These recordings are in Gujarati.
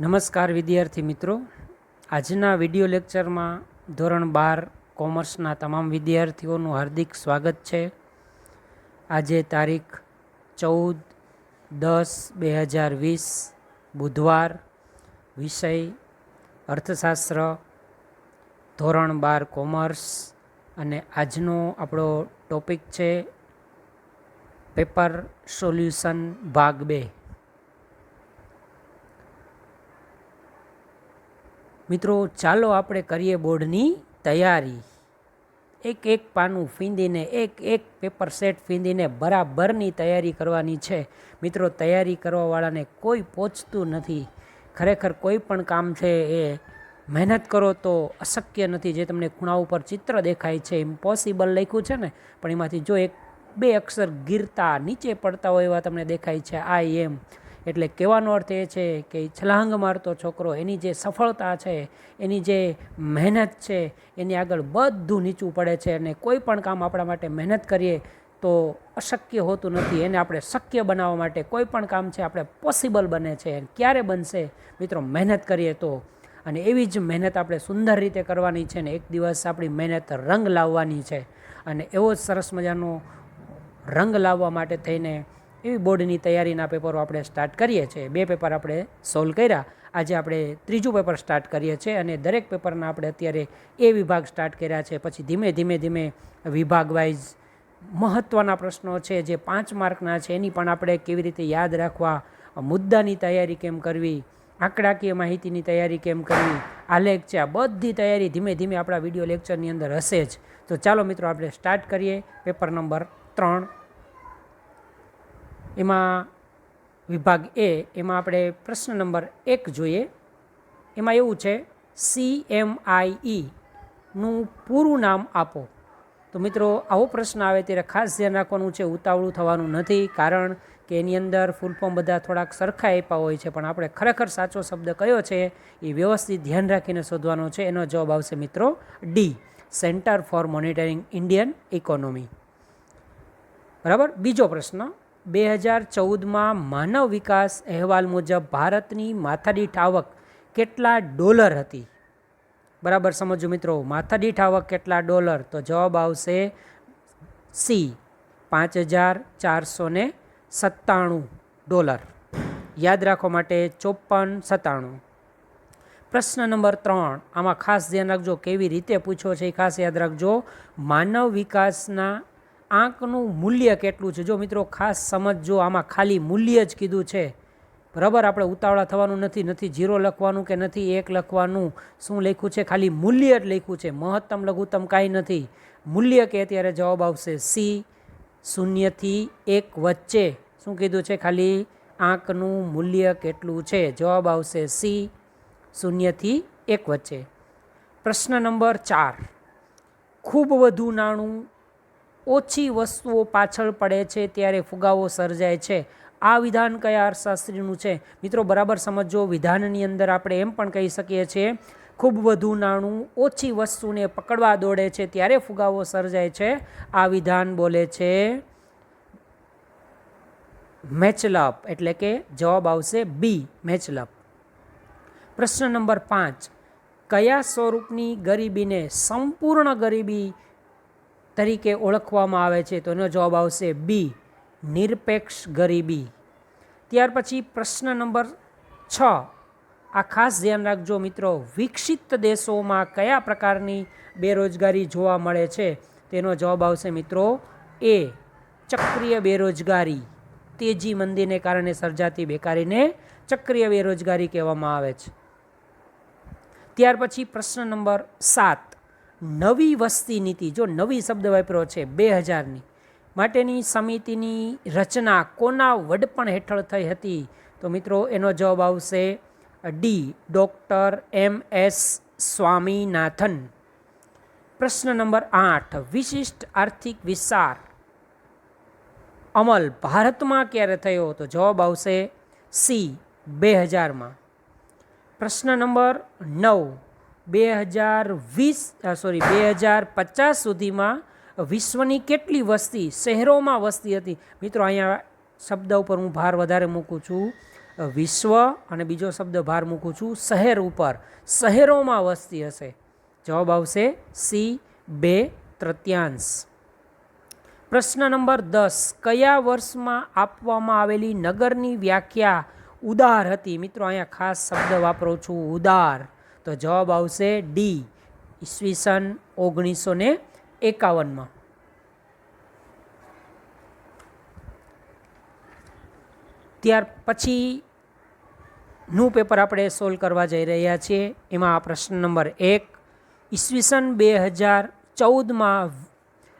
નમસ્કાર વિદ્યાર્થી મિત્રો. આજના વિડિયો લેક્ચરમાં ધોરણ બાર કોમર્સના તમામ વિદ્યાર્થીઓનું હાર્દિક સ્વાગત છે. આજે તારીખ ચૌદ દસ બે હજાર વીસ બુધવાર, વિષય અર્થશાસ્ત્ર, ધોરણ બાર કોમર્સ અને આજનો આપણો ટોપિક છે પેપર સોલ્યુશન ભાગ બે. મિત્રો, ચાલો આપણે કરીએ બોર્ડની તૈયારી. એક એક પાનું ફીંદીને, એક એક પેપર સેટ ફીંદીને બરાબરની તૈયારી કરવાની છે. મિત્રો, તૈયારી કરવાવાળાને કોઈ પહોંચતું નથી. ખરેખર કોઈ પણ કામ છે એ મહેનત કરો તો અશક્ય નથી. જે તમને ખૂણા ઉપર ચિત્ર દેખાય છે ઇમ્પોસિબલ લખ્યું છે ને, પણ એમાંથી જો એક બે અક્ષર ગીરતા નીચે પડતા હોય એવા તમને દેખાય છે આઈ એમ એટલે કહેવાનો અર્થ એ છે કે છલાંગ મારતો છોકરો એની જે સફળતા છે, એની જે મહેનત છે, એની આગળ બધું નીચું પડે છે અને કોઈ પણ કામ આપણા માટે મહેનત કરીએ તો અશક્ય હોતું નથી. એને આપણે શક્ય બનાવવા માટે કોઈ પણ કામ છે આપણે પોસિબલ બને છે. ક્યારે બનશે? મિત્રો, મહેનત કરીએ તો. અને એવી જ મહેનત આપણે સુંદર રીતે કરવાની છે ને એક દિવસ આપણી મહેનત રંગ લાવવાની છે. અને એવો જ સરસ મજાનો રંગ લાવવા માટે થઈને એવી બોર્ડની તૈયારીના પેપરો આપણે સ્ટાર્ટ કરીએ છીએ. બે પેપર આપણે સોલ્વ કર્યા. આજે આપણે ત્રીજું પેપર સ્ટાર્ટ કરીએ છીએ અને દરેક પેપરના આપણે અત્યારે એ વિભાગ સ્ટાર્ટ કર્યા છે. પછી ધીમે ધીમે ધીમે વિભાગ વાઇઝ મહત્ત્વના પ્રશ્નો છે જે પાંચ માર્કના છે. એની પણ આપણે કેવી રીતે યાદ રાખવા, મુદ્દાની તૈયારી કેમ કરવી, આંકડાકીય માહિતીની તૈયારી કેમ કરવી આલેખ છે આ બધી તૈયારી ધીમે ધીમે આપણા વીડિયો લેક્ચરની અંદર હશે જ. તો ચાલો મિત્રો, આપણે સ્ટાર્ટ કરીએ. પેપર નંબર ત્રણ. એમાં વિભાગ એ, એમાં આપણે પ્રશ્ન નંબર એક જોઈએ. એમાં એવું છે સી એમ આઈ નું પૂરું નામ આપો. તો મિત્રો, આવો પ્રશ્ન આવે ત્યારે ખાસ ધ્યાન રાખવાનું છે, ઉતાવળું થવાનું નથી, કારણ કે એની અંદર ફૂલ ફોર્મ બધા થોડાક સરખા આપ્યા હોય છે, પણ આપણે ખરેખર સાચો શબ્દ કયો છે એ વ્યવસ્થિત ધ્યાન રાખીને શોધવાનો છે. એનો જવાબ આવશે મિત્રો the Centre for Monitoring Indian Economy બરાબર? બીજો પ્રશ્ન બે હજાર ચૌદમાં માનવ વિકાસ અહેવાલ મુજબ ભારતની માથાદીઠ આવક કેટલા ડોલર હતી? બરાબર સમજો મિત્રો માથાદીઠ આવક કેટલા ડોલર? તો જવાબ આવશે સી, પાંચ હજાર ચારસો ને સત્તાણું ડોલર. યાદ રાખવા માટે ચોપન સત્તાણું. પ્રશ્ન નંબર ત્રણ, આમાં ખાસ ધ્યાન રાખજો, કેવી રીતે પૂછ્યો છે એ ખાસ યાદ રાખજો. માનવ વિકાસના આંકનું મૂલ્ય કેટલું છે? જો મિત્રો ખાસ સમજજો આમાં ખાલી મૂલ્ય જ કીધું છે, બરાબર? આપણે ઉતાવળા થવાનું નથી નથી જીરો લખવાનું કે નથી એક લખવાનું? શું લખ્યું છે? ખાલી મૂલ્ય જ લખ્યું છે. મહત્તમ, લઘુત્તમ કાંઈ નથી. મૂલ્ય કે ત્યારે જવાબ આવશે સી શૂન્યથી એક વચ્ચે. શું કીધું છે? ખાલી આંકનું મૂલ્ય કેટલું છે? જવાબ આવશે સી શૂન્યથી એક વચ્ચે. પ્રશ્ન નંબર ચાર. ખૂબ વધુ નાણું ઓછી વસ્તુઓ પાછળ પડે છે ત્યારે ફુગાવો સર્જાય છે. આ વિધાન કયા અર્થશાસ્ત્રીનું છે? મિત્રો, બરાબર સમજો વિધાનની અંદર આપણે એમ પણ કહી શકીએ છીએ, ખૂબ વધુ નાણું, ઓછી વસ્તુને પકડવા દોડે છે ત્યારે ફુગાવો સર્જાય છે. આ વિધાન બોલે છે, મેચલપ એટલે કે જવાબ આવશે બી, મેચલપ પ્રશ્ન નંબર પાંચ, કયા સ્વરૂપની ગરીબીને સંપૂર્ણ ગરીબી તરીકે ઓળખવામાં આવે છે, તો એનો જવાબ આવશે બી નિરપેક્ષ ગરીબી. ત્યાર પછી પ્રશ્ન નંબર છ. આ ખાસ ધ્યાન રાખજો મિત્રો, વિકસિત દેશોમાં કયા પ્રકારની બેરોજગારી જોવા મળે છે? તેનો જવાબ આવશે મિત્રો એ ચક્રીય બેરોજગારી. તેજી મંદીને કારણે સર્જાતી બેકારીને ચક્રીય બેરોજગારી કહેવામાં આવે છે. ત્યાર પછી પ્રશ્ન નંબર સાત. નવી વસ્તી નીતિ, જો નવી શબ્દ વાપરો છે બે હજારની માટેની સમિતિની રચના કોના વડપણ હેઠળ થઈ હતી? તો મિત્રો, એનો જવાબ આવશે D, doctor M S Swaminathan. પ્રશ્ન નંબર આઠ, વિશિષ્ટ આર્થિક વિસ્તાર. અમલ ભારતમાં ક્યારે થયો? તો જવાબ આવશે સી બે હજારમાં પ્રશ્ન નંબર નવ બે હજાર વીસ સોરી બે હજાર પચાસ સુધીમાં વિશ્વની કેટલી વસ્તી, શહેરોમાં વસ્તી હતી? મિત્રો, અહીંયા શબ્દ ઉપર હું ભાર વધારે મૂકું છું. વિશ્વ અને બીજો શબ્દ ભાર મૂકું છું, શહેર ઉપર. શહેરોમાં વસ્તી હશે. જવાબ આવશે સી, બે તૃતીયાંશ. પ્રશ્ન નંબર દસ, કયા વર્ષમાં આપવામાં આવેલી નગરની વ્યાખ્યા ઉદાર હતી? મિત્રો, અહીંયા ખાસ શબ્દ વાપરો છું, ઉદાર. તો જવાબ આવશે ડી ઈસવીસન ઓગણીસો ને એકાવનમાં. ત્યાર પછીનું પેપર આપણે સોલ્વ કરવા જઈ રહ્યા છીએ. એમાં આ પ્રશ્ન નંબર એક, ઈસવીસન બે હજાર ચૌદમાં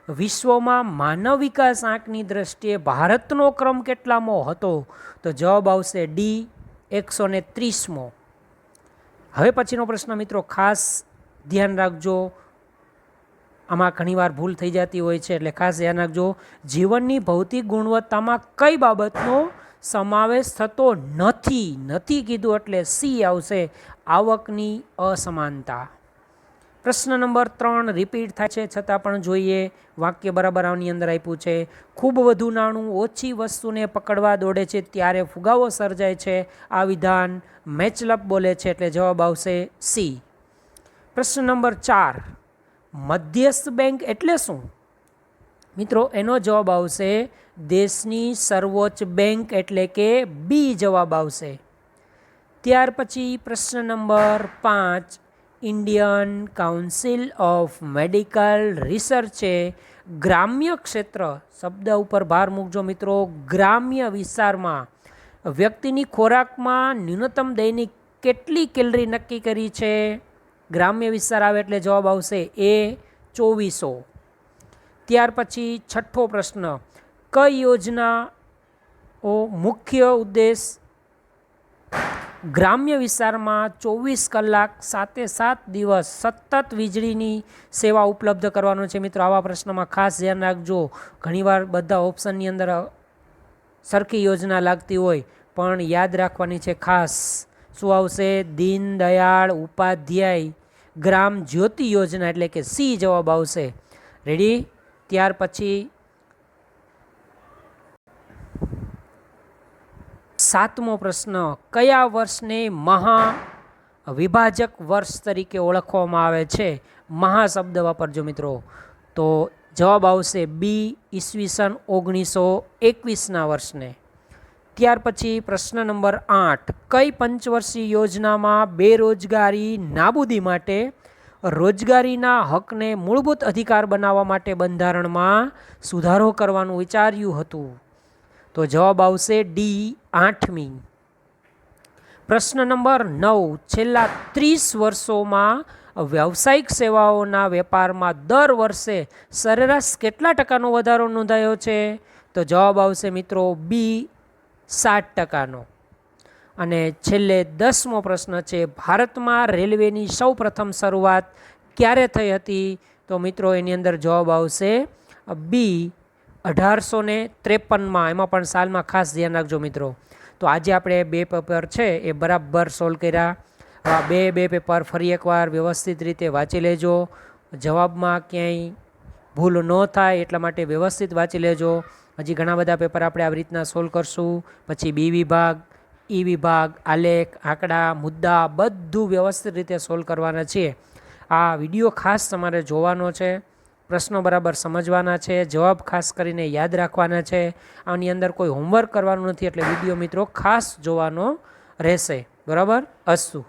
વિશ્વમાં માનવ વિકાસ આંકની દ્રષ્ટિએ ભારતનો ક્રમ કેટલામો હતો? તો જવાબ આવશે ડી એકસો ને ત્રીસમો. હવે પછીનો પ્રશ્ન મિત્રો, ખાસ ધ્યાન રાખજો. આમાં ઘણીવાર ભૂલ થઈ જતી હોય છે, એટલે ખાસ ધ્યાન રાખજો. જીવનની ભૌતિક ગુણવત્તામાં કઈ બાબતનો સમાવેશ થતો નથી નથી કીધું એટલે સી આવશે, આવકની અસમાનતા. પ્રશ્ન નંબર ત્રણ રિપીટ થાય છે. છતાં પણ જોઈએ, વાક્ય બરાબર આની અંદર આપ્યું છે. ખૂબ વધુ નાણું ઓછી વસ્તુને પકડવા દોડે છે ત્યારે ફુગાવો સર્જાય છે. આ વિધાન મેચલપ બોલે છે એટલે જવાબ આવશે સી પ્રશ્ન નંબર ચાર, મધ્યસ્થ બેંક એટલે શું? મિત્રો, એનો જવાબ આવશે દેશની સર્વોચ્ચ બેંક એટલે કે બી જવાબ આવશે. ત્યાર પછી પ્રશ્ન નંબર પાંચ ઇન્ડિયન કાઉન્સિલ ઓફ મેડિકલ રિસર્ચે ગ્રામ્ય ક્ષેત્ર શબ્દ ઉપર ભાર મૂકજો મિત્રો. ગ્રામ્ય વિસ્તારમાં વ્યક્તિની ખોરાકમાં ન્યૂનતમ દૈનિક કેટલી કેલરી નક્કી કરી છે? ગ્રામ્ય વિસ્તાર આવે એટલે જવાબ આવશે એ ચોવીસો. ત્યાર પછી છઠ્ઠો પ્રશ્ન, કઈ યોજનાઓ મુખ્ય ઉદ્દેશ ગ્રામ્ય વિસ્તારમાં ચોવીસ કલાક સાતે સાત દિવસ સતત વીજળીની સેવા ઉપલબ્ધ કરવાનો છે. મિત્રો, આવા પ્રશ્નમાં ખાસ ધ્યાન રાખજો. ઘણીવાર બધા ઓપ્શનની અંદર સરખી યોજના લાગતી હોય, પણ યાદ રાખવાની છે ખાસ. શું આવશે? દીનદયાળ ઉપાધ્યાય ગ્રામ જ્યોતિ યોજના એટલે કે સી જવાબ આવશે. રેડી ત્યાર પછી સાતમો પ્રશ્ન, કયા વર્ષને મહા વિભાજક વર્ષ તરીકે ઓળખવામાં આવે છે? મહા શબ્દ વાપરજો મિત્રો. તો જવાબ આવશે બી, ઈસવીસન ઓગણીસો એકવીસના વર્ષને. ત્યાર પછી પ્રશ્ન નંબર આઠ, કઈ પંચવર્ષીય યોજનામાં બેરોજગારી નાબૂદી માટે રોજગારીના હકને મૂળભૂત અધિકાર બનાવવા માટે બંધારણમાં સુધારો કરવાનું વિચાર્યું હતું? તો જવાબ આવશે ડી આઠમી. પ્રશ્ન નંબર નવ. છેલ્લા ત્રીસ વર્ષોમાં વ્યવસાયિક સેવાઓના વેપારમાં દર વર્ષે સરેરાશ કેટલા ટકાનો વધારો નોંધાયો છે? તો જવાબ આવશે મિત્રો બી સાત ટકાનો. અને છેલ્લે દસમો પ્રશ્ન છે, ભારતમાં રેલવેની સૌ પ્રથમ શરૂઆત ક્યારે થઈ હતી? તો મિત્રો એની અંદર જવાબ આવશે બી અઢારસો ને ત્રેપનમાં, એમાં પણ સાલમાં ખાસ ધ્યાન રાખજો મિત્રો. તો આજે આપણે બે પેપર છે, એ બરાબર સોલ્વ કર્યા. આ બે બે પેપર ફરી એકવાર વ્યવસ્થિત રીતે વાંચી લેજો. જવાબમાં ક્યાંય ભૂલ ન થાય એટલા માટે વ્યવસ્થિત વાંચી લેજો. હજી ઘણા બધા પેપર આપણે આવી રીતના સોલ્વ કરશું. પછી બી વિભાગ, ઈ વિભાગ, આલેખ, આંકડા, મુદ્દા બધું વ્યવસ્થિત રીતે સોલ્વ કરવાના છીએ. આ વીડિયો ખાસ તમારે જોવાનો છે. પ્રશ્નો બરાબર સમજવાના છે, જવાબ ખાસ કરીને યાદ રાખવાના છે. આની અંદર કોઈ હોમવર્ક કરવાનું નથી, એટલે વીડિયો મિત્રો ખાસ જોવાનો રહેશે. બરાબર? અસ્તુ.